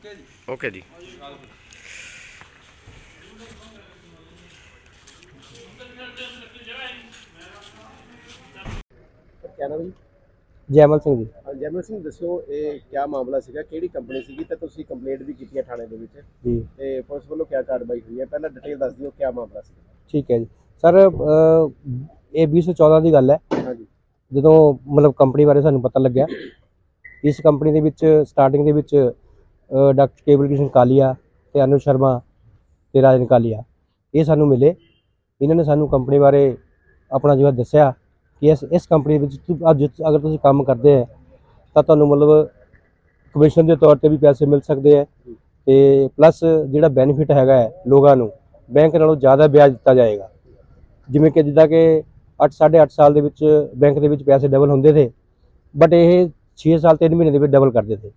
Okay ਜੀ। Okay ਜੀ। ਕਿਆ ਨਾਮ ਜੀ? ਜੈਮਲ ਸਿੰਘ ਜੀ। ਜੈਮਲ ਸਿੰਘ ਦੱਸਿਓ ਇਹ ਕਿਆ ਮਾਮਲਾ ਸੀਗਾ ਕਿਹੜੀ ਕੰਪਨੀ ਸੀਗੀ ਤੇ ਤੁਸੀਂ ਕੰਪਲੇਂਟ ਵੀ ਕੀਤੀ ਹੈ ਥਾਣੇ ਦੇ ਵਿੱਚ? ਜੀ। ਤੇ ਪੁਲਿਸ ਵੱਲੋਂ ਕਿਆ ਕਾਰਵਾਈ ਹੋਈ ਹੈ? ਪਹਿਲਾਂ ਡਿਟੇਲ ਦੱਸ ਦਿਓ ਕਿਆ ਮਾਮਲਾ ਸੀ ਠੀਕ ਹੈ ਜੀ। ਸਰ ਇਹ 2014 ਦੀ ਗੱਲ ਹੈ। ਜਦੋਂ ਮਤਲਬ ਕੰਪਨੀ ਬਾਰੇ ਸਾਨੂੰ ਪਤਾ ਲੱਗਿਆ ਇਸ ਕੰਪਨੀ ਦੇ ਵਿੱਚ ਸਟਾਰਟਿੰਗ ਦੇ ਵਿੱਚ ਡਾਕਟਰ ਕੇਵਲ ਕ੍ਰਿਸ਼ਨ ਕਾਲੀਆ ਤੇ ਅਨੁਜ ਸ਼ਰਮਾ ਤੇ ਰਾਜਨ ਕਾਲੀਆ। ਇਹ ਸਾਨੂੰ ਮਿਲੇ। ਇਹਨਾਂ ਨੇ ਸਾਨੂੰ ਕੰਪਨੀ ਬਾਰੇ ਆਪਣਾ ਜਿਹੜਾ ਦੱਸਿਆ ਕਿ ਇਸ ਇਸ ਕੰਪਨੀ ਵਿੱਚ ਅੱਜ ਅਗਰ ਤੁਸੀਂ ਕੰਮ ਕਰਦੇ ਹੈ ਤਾਂ ਤੁਹਾਨੂੰ ਮਤਲਬ ਕਮਿਸ਼ਨ ਦੇ ਤੌਰ ਤੇ ਵੀ ਪੈਸੇ ਮਿਲ ਸਕਦੇ ਹੈ ਤੇ ਪਲੱਸ ਜਿਹੜਾ ਬੈਨੀਫਿਟ ਹੈਗਾ ਹੈ ਲੋਕਾਂ ਨੂੰ, ਬੈਂਕ ਨਾਲੋਂ ਜ਼ਿਆਦਾ ਵਿਆਜ ਦਿੱਤਾ ਜਾਏਗਾ। ਜਿਵੇਂ ਕਿ ਜਿੱਦਾਂ ਕਿ 8 8.5 ਸਾਲ ਦੇ ਵਿੱਚ ਬੈਂਕ ਦੇ ਵਿੱਚ ਪੈਸੇ ਡਬਲ ਹੁੰਦੇ ਥੇ ਬਟ ਇਹ 6 ਸਾਲ 3 ਮਹੀਨੇ ਦੇ ਵਿੱਚ ਡਬਲ ਕਰਦੇ ਥੇ।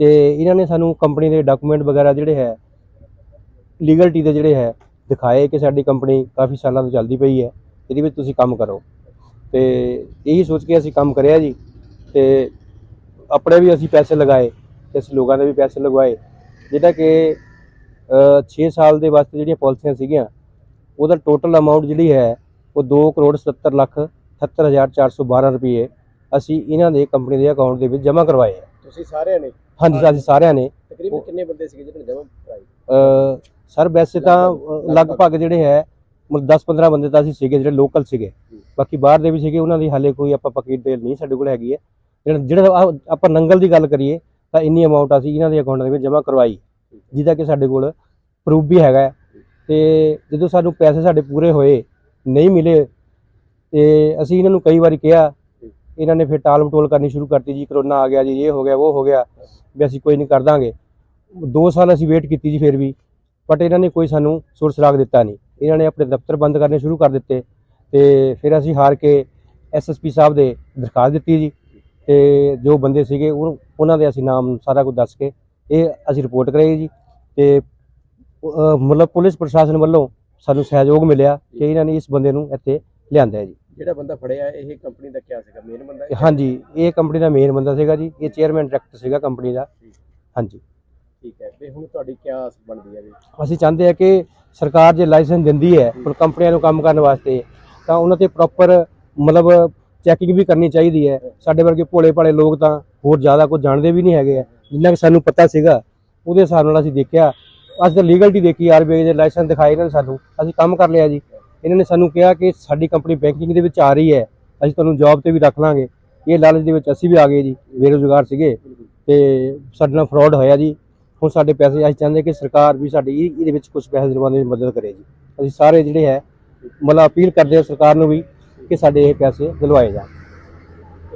ਤੇ ਇਹਨਾਂ ਨੇ ਸਾਨੂੰ ਕੰਪਨੀ ਦੇ ਡਾਕੂਮੈਂਟ ਵਗੈਰਾ ਜਿਹੜੇ ਹੈ ਲੀਗਲਟੀ ਦੇ ਜਿਹੜੇ ਹੈ, ਦਿਖਾਏ ਕਿ ਸਾਡੀ ਕੰਪਨੀ ਕਾਫੀ ਸਾਲਾਂ ਤੋਂ ਚੱਲਦੀ ਪਈ ਹੈ, ਇਹਦੇ ਵਿੱਚ ਤੁਸੀਂ ਕੰਮ ਕਰੋ। ਤੇ ਇਹੀ ਸੋਚ ਕੇ ਅਸੀਂ ਕੰਮ ਕਰਿਆ ਜੀ। ਤੇ ਆਪਣੇ ਵੀ ਅਸੀਂ ਪੈਸੇ ਲਗਾਏ ਤੇ ਅਸੀਂ ਲੋਕਾਂ ਦੇ ਵੀ ਪੈਸੇ ਲਗਵਾਏ। ਜਿਹੜਾ ਕਿ 6 ਸਾਲ ਦੇ ਵਾਸਤੇ ਜਿਹੜੀਆਂ ਪਾਲਿਸੀਆਂ ਸੀਗੀਆਂ, ਉਹਦਾ ਟੋਟਲ ਅਮਾਉਂਟ ਜਿਹੜੀ ਹੈ, ਉਹ 2 ਕਰੋੜ 77 ਲੱਖ 78412 ਰੁਪਏ ਅਸੀਂ ਇਹਨਾਂ ਦੇ ਕੰਪਨੀ ਦੇ ਅਕਾਊਂਟ ਦੇ ਵਿੱਚ ਜਮ੍ਹਾਂ ਕਰਵਾਏ ਹੈ। ਤੁਸੀਂ ਸਾਰਿਆਂ ਨੇ ਹਾਂਜੀ ਅਸੀਂ ਸਾਰਿਆਂ ਨੇ। ਤਕਰੀਬਨ ਕਿੰਨੇ ਬੰਦੇ ਸੀਗੇ ਜਮ੍ਹਾਂ ਕਰਾਈ ਅ, ਸਰ ਵੈਸੇ ਤਾਂ ਲਗਭਗ। ਜਿਹੜੇ ਹੈ ਮਤਲਬ 10-15 ਬੰਦੇ ਤਾਂ ਅਸੀਂ ਸੀਗੇ ਜਿਹੜੇ ਲੋਕਲ ਸੀਗੇ। ਬਾਕੀ ਬਾਹਰ ਦੇ ਵੀ ਸੀਗੇ ਉਹਨਾਂ ਦੀ ਹਾਲੇ ਕੋਈ ਆਪਾਂ ਪੱਕੀ ਡਿਟੇਲ ਨਹੀਂ ਸਾਡੇ ਕੋਲ ਹੈਗੀ ਹੈ। ਜਿਹੜਾ ਜਿਹੜਾ ਆਪਾਂ ਨੰਗਲ ਦੀ ਗੱਲ ਕਰੀਏ ਤਾਂ ਇੰਨੀ ਅਮਾਉਂਟ ਅਸੀਂ ਇਹਨਾਂ ਦੇ ਅਕਾਊਂਟਾਂ ਦੇ ਵਿੱਚ ਜਮ੍ਹਾਂ ਕਰਵਾਈ। ਜਿਹਦਾ ਕਿ ਸਾਡੇ ਕੋਲ ਪ੍ਰੂਫ ਵੀ ਹੈਗਾ। ਤੇ ਜਦੋਂ ਸਾਨੂੰ ਪੈਸੇ ਸਾਡੇ ਪੂਰੇ ਹੋਏ ਨਹੀਂ ਮਿਲੇ ਤੇ ਅਸੀਂ ਇਹਨਾਂ ਨੂੰ ਕਈ ਵਾਰੀ ਕਿਹਾ ਇਹਨਾਂ ਨੇ ਫਿਰ ਟਾਲ ਮਟੋਲ ਕਰਨੀ ਸ਼ੁਰੂ ਕਰਤੀ ਜੀ ਕਰੋਨਾ ਆ ਗਿਆ ਜੀ ਇਹ ਹੋ ਗਿਆ ਉਹ ਹੋ ਗਿਆ ਵੀ ਅਸੀਂ ਕੋਈ ਨਹੀਂ ਕਰ ਦਾਂਗੇ। 2 ਸਾਲ ਅਸੀਂ ਵੇਟ ਕੀਤੀ ਜੀ ਫਿਰ ਵੀ ਬਟ ਇਹਨਾਂ ਨੇ ਕੋਈ ਸਾਨੂੰ ਸੁਰ ਸੁਰਾਗ ਦਿੱਤਾ ਨਹੀਂ। ਇਹਨਾਂ ਨੇ ਆਪਣੇ ਦਫ਼ਤਰ ਬੰਦ ਕਰਨੇ ਸ਼ੁਰੂ ਕਰ ਦਿੱਤੇ ਤੇ ਫਿਰ ਅਸੀਂ ਹਾਰ ਕੇ ਐਸਐਸਪੀ ਸਾਹਿਬ ਦੇ ਦਰਖਾਸਤ ਦਿੱਤੀ ਜੀ ਤੇ ਜੋ ਬੰਦੇ ਸੀਗੇ ਉਹ ਉਹਨਾਂ ਦੇ ਅਸੀਂ ਨਾਮ ਸਾਰਾ ਕੁਝ ਦੱਸ ਕੇ ਇਹ ਅਸੀਂ ਰਿਪੋਰਟ ਕਰਾਈ ਜੀ ਤੇ ਮਤਲਬ ਪੁਲਿਸ ਪ੍ਰਸ਼ਾਸਨ ਵੱਲੋਂ ਸਾਨੂੰ ਸਹਿਯੋਗ ਮਿਲਿਆ ਕਿ ਇਹਨਾਂ ਨੇ ਇਸ ਬੰਦੇ ਨੂੰ ਇੱਥੇ ਲਿਆਂਦਾ ਹੈ ਜੀ। ਜਿਹੜਾ ਬੰਦਾ ਫੜਿਆ ਇਹ ਕੰਪਨੀ ਦਾ ਕਿਆ ਸੀਗਾ? ਮੇਨ ਬੰਦਾ ਇਹ? ਹਾਂਜੀ ਇਹ ਕੰਪਨੀ ਦਾ ਮੇਨ ਬੰਦਾ ਸੀਗਾ ਜੀ। ਇਹ ਚੇਅਰਮੈਨ ਡਾਇਰੈਕਟਰ ਸੀਗਾ ਕੰਪਨੀ ਦਾ। ਹਾਂਜੀ। ਠੀਕ ਹੈ। ਤੇ ਹੁਣ ਤੁਹਾਡੀ ਕਿਆ ਆਸ ਬਣਦੀ ਹੈ ਜੀ? ਅਸੀਂ ਚਾਹੁੰਦੇ ਹਾਂ ਕਿ ਸਰਕਾਰ ਜੇ ਲਾਇਸੈਂਸ ਦਿੰਦੀ ਹੈ ਪਰ ਕੰਪਨੀਆਂ ਨੂੰ ਕੰਮ ਕਰਨ ਵਾਸਤੇ ਤਾਂ ਉਹਨਾਂ ਤੇ ਪ੍ਰੋਪਰ ਮਤਲਬ ਚੈਕਿੰਗ ਵੀ ਕਰਨੀ ਚਾਹੀਦੀ ਹੈ। ਸਾਡੇ ਵਰਗੇ ਭੋਲੇ ਭਾਲੇ ਲੋਕ ਤਾਂ ਹੋਰ ਜ਼ਿਆਦਾ ਕੁਝ ਜਾਣਦੇ ਵੀ ਨਹੀਂ ਹੈਗੇ ਆ। ਜਿੰਨਾ ਕਿ ਸਾਨੂੰ ਪਤਾ ਸੀਗਾ ਉਹਦੇ ਹਿਸਾਬ ਨਾਲ ਅਸੀਂ ਦੇਖਿਆ। ਅੱਜ ਤਾਂ ਲੀਗਲਟੀ ਦੇਖੀ ਆਰਬੀਆਈ ਦੇ ਲਾਇਸੈਂਸ ਦਿਖਾਏ ਇਹਨਾਂ ਨੇ ਸਾਨੂੰ ਅਸੀਂ ਕੰਮ ਕਰ ਲਿਆ ਜੀ। ਇਹਨਾਂ ਨੇ ਸਾਨੂੰ ਕਿਹਾ ਕਿ ਸਾਡੀ ਕੰਪਨੀ ਬੈਂਕਿੰਗ ਦੇ ਵਿੱਚ ਆ ਰਹੀ ਹੈ ਅਸੀਂ ਤੁਹਾਨੂੰ ਜੌਬ ਤੇ ਵੀ ਰੱਖ ਲਾਂਗੇ। ਇਹ ਲਾਲਚ ਦੇ ਵਿੱਚ ਅਸੀਂ ਵੀ ਆ ਗਏ ਜੀ ਬੇਰੁਜ਼ਗਾਰ ਸੀਗੇ ਤੇ ਸਾਡੇ ਨਾਲ ਫਰਾਡ ਹੋਇਆ ਜੀ। ਹੁਣ ਸਾਡੇ ਪੈਸੇ ਅਸੀਂ ਚਾਹੁੰਦੇ ਕਿ ਸਰਕਾਰ ਵੀ ਸਾਡੀ ਇਹ- ਇਹਦੇ ਵਿੱਚ ਕੁਝ ਪੈਸੇ ਦਿਲਵਾਉਣ ਦੀ ਮਦਦ ਕਰੇ ਜੀ। ਅਸੀਂ ਸਾਰੇ ਜਿਹੜੇ ਹੈ ਮਤਲਬ ਅਪੀਲ ਕਰਦੇ ਹਾਂ ਸਰਕਾਰ ਨੂੰ ਵੀ ਕਿ ਸਾਡੇ ਇਹ ਪੈਸੇ ਦਿਲਵਾਏ ਜਾਣ।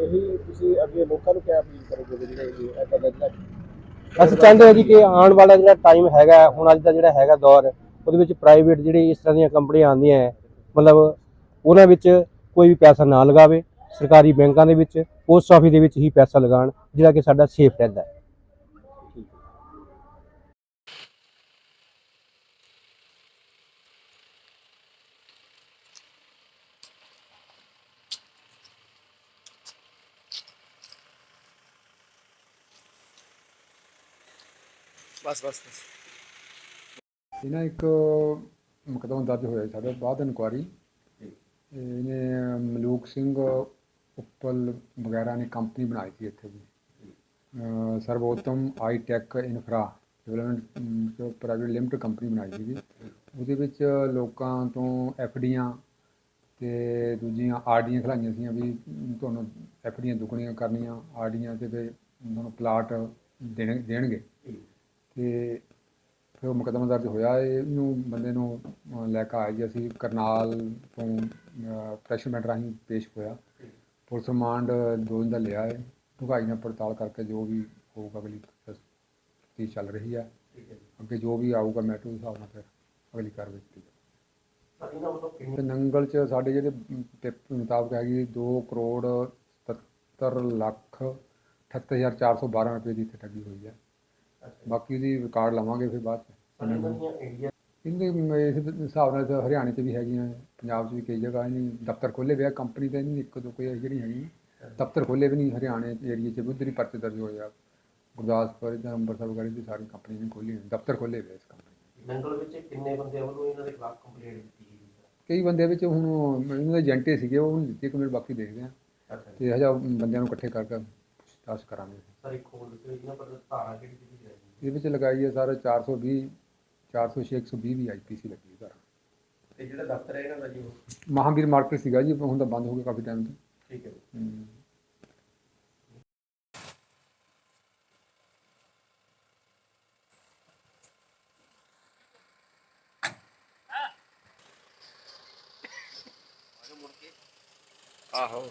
ਇਹੀ ਤੁਸੀਂ ਅੱਗੇ ਲੋਕਾਂ ਨੂੰ ਅਪੀਲ ਕਰੋਗੇ ਜਿਹੜੇ ਇਹ ਅਸੀਂ ਚਾਹੁੰਦੇ ਹਾਂ ਜੀ ਕਿ ਆਉਣ ਵਾਲਾ ਜਿਹੜਾ ਟਾਈਮ ਹੈਗਾ ਹੁਣ ਅੱਜ ਦਾ ਜਿਹੜਾ ਹੈਗਾ ਦੌਰ ਉਹਦੇ ਵਿੱਚ ਪ੍ਰਾਈਵੇਟ ਜਿਹੜੇ ਇਸ ਤਰ੍ਹਾਂ ਦੀਆਂ ਕੰਪਨੀਆਂ ਆਉਂਦੀਆਂ ਹੈ, ਮਤਲਬ ਉਹਨਾਂ ਵਿੱਚ ਕੋਈ ਵੀ ਪੈਸਾ ਨਾ ਲਗਾਵੇ, ਸਰਕਾਰੀ ਬੈਂਕਾਂ ਦੇ ਵਿੱਚ ਪੋਸਟ ਆਫਿਸ ਦੇ ਵਿੱਚ ਹੀ ਪੈਸਾ ਲਗਾਉਣ ਜਿਹੜਾ ਕਿ ਸਾਡਾ ਸੇਫ ਰਹਿੰਦਾ ਹੈ। ਬਸ ਬਸ ਬਸ। ਇਹ ਨਾ ਇੱਕ ਮੁਕੱਦਮਾ ਦਰਜ ਹੋਇਆ ਸੀ ਸਾਡੇ ਬਾਅਦ ਇਨਕੁਆਰੀ ਇਹਨੇ ਮਲੂਕ ਸਿੰਘ ਉੱਪਲ ਵਗੈਰਾ ਨੇ ਕੰਪਨੀ ਬਣਾਈ ਸੀ ਇੱਥੇ ਜੀ ਅਹ Sarvottam I tech infra development private limited company ਬਣਾਈ ਸੀ ਉਹਦੇ ਵਿੱਚ ਲੋਕਾਂ ਤੋਂ ਐਫਡੀਆਂ ਤੇ ਦੂਜੀਆਂ ਆਰਡੀਆਂ ਖਲਾਈਆਂ ਸੀਆਂ ਵੀ ਤੁਹਾਨੂੰ ਐਫਡੀਆਂ ਦੁੱਗਣੀਆਂ ਕਰਨੀਆਂ ਆਰਡੀਆਂ ਤੇ ਫਿਰ ਤੁਹਾਨੂੰ ਪਲਾਟ ਦੇਣ ਦੇਣਗੇ ਤੇ ਫਿਰ ਉਹ ਮੁਕੱਦਮਾ ਦਰਜ ਹੋਇਆ ਇਹਨੂੰ ਬੰਦੇ ਨੂੰ ਲੈ ਕੇ ਆਏ ਜੀ ਅਸੀਂ ਕਰਨਾਲ ਤੋਂ ਪ੍ਰੈਸ਼ਰ ਮੈਟਰ ਰਾਹੀਂ ਪੇਸ਼ ਹੋਇਆ। ਪੁਲਿਸ ਰਿਮਾਂਡ ਦੋ ਦਿਨ ਦਾ ਲਿਆ ਹੈ। ਢੁਕਾਈ ਨਾਲ ਪੜਤਾਲ ਕਰਕੇ ਜੋ ਵੀ ਹੋਊਗਾ ਅਗਲੀ ਤਫਤੀਸ਼ ਚੱਲ ਰਹੀ ਹੈ। ਅੱਗੇ ਜੋ ਵੀ ਆਊਗਾ ਮੈਟਰ ਦੇ ਹਿਸਾਬ ਨਾਲ ਫਿਰ ਅਗਲੀ ਕਾਰਵਾਈ ਕੀਤੀ ਜਾਊਗੀ। ਤੇ ਨੰਗਲ ਚ ਸਾਡੇ ਜਿਹੜੇ ਮੁਤਾਬਕ ਹੈਗੀ 2 ਕਰੋੜ 77 ਲੱਖ 78412 ਰੁਪਏ ਦੀ ਇੱਥੇ ਠੱਗੀ ਹੋਈ ਹੈ। ਬਾਕੀ ਦੀ ਰਿਕਾਰਡ ਲਵਾਂਗੇ ਫਿਰ ਬਾਅਦ ਇਹਦੇ ਇਸ ਹਿਸਾਬ ਨਾਲ ਤਾਂ ਹਰਿਆਣੇ 'ਚ ਵੀ ਹੈਗੀਆਂ ਪੰਜਾਬ 'ਚ ਵੀ ਕਈ ਜਗ੍ਹਾ ਨਹੀਂ ਦਫ਼ਤਰ ਖੋਲੇ ਹੋਏ ਆ ਕੰਪਨੀ ਤਾਂ ਨਹੀਂ ਇੱਕ ਦੋ ਕੋਈ ਜਿਹੜੀ ਹੈਗੀ ਦਫ਼ਤਰ ਖੋਲੇ ਵੀ ਨਹੀਂ ਹਰਿਆਣੇ ਏਰੀਏ 'ਚ ਵੀ ਉੱਧਰ ਹੀ ਪਰਚੇ ਦਰਜ ਹੋਏ ਆ। ਗੁਰਦਾਸਪੁਰ ਜਾਂ ਅੰਮ੍ਰਿਤਸਰ ਵਗੈਰਾ ਦੀ ਸਾਰੀ ਕੰਪਨੀ ਨੇ ਖੋਲ੍ਹੀ ਦਫ਼ਤਰ ਖੋਲ੍ਹੇ ਹੋਏ ਇਸ ਕੰਪਨੀ ਨੰਗਲ ਵਿੱਚ ਕਿੰਨੇ ਬੰਦਿਆਂ ਵੱਲੋਂ ਇਹਨਾਂ ਦੇ ਖਿਲਾਫ ਕੰਪਲੇਂਟ ਦਿੱਤੀ ਗਈ ਕਈ ਬੰਦੇ ਵਿੱਚ ਹੁਣ ਇਹਨਾਂ ਦੇ ਏਜੰਟੇ ਸੀਗੇ ਉਹ ਨਹੀਂ ਦਿੱਤੀ ਕਿ ਬਾਕੀ ਦੇਖਦੇ ਆ ਅੱਛਾ। ਤੇ ਹਜਾ ਬੰਦਿਆਂ ਨੂੰ ਇਕੱਠੇ ਕਰਕੇ ਪੁੱਛਤਾਛ ਕਰਾਂਗੇ। ਸਰ ਇੱਕ ਹੋਰ ਦੱਸੋ ਇਹਨਾਂ ਪਰ ਧਾਰਾ ਕਿਹੜੀ ਕਿਹੜੀ ਜਾਏਗੀ ਇਹਦੇ ਵਿੱਚ ਲਗਾਈ ਹੈ ਸਰ 420 406 120 ਦੀ ਆਈਪੀਸੀ ਲੱਗੀ ਹੈ ਸਰ ਤੇ ਜਿਹੜਾ ਦਫ਼ਤਰ ਹੈ ਇਹਨਾਂ ਦਾ ਜੀ ਉਹ? ਮਹਾਵੀਰ ਮਾਰਕੀਟ ਸੀਗਾ ਜੀ ਹੁਣ ਤਾਂ ਬੰਦ ਹੋ ਗਿਆ ਕਾਫੀ ਟਾਈਮ ਤੋਂ। ਠੀਕ ਹੈ ਹਮ। ਆਹੋ।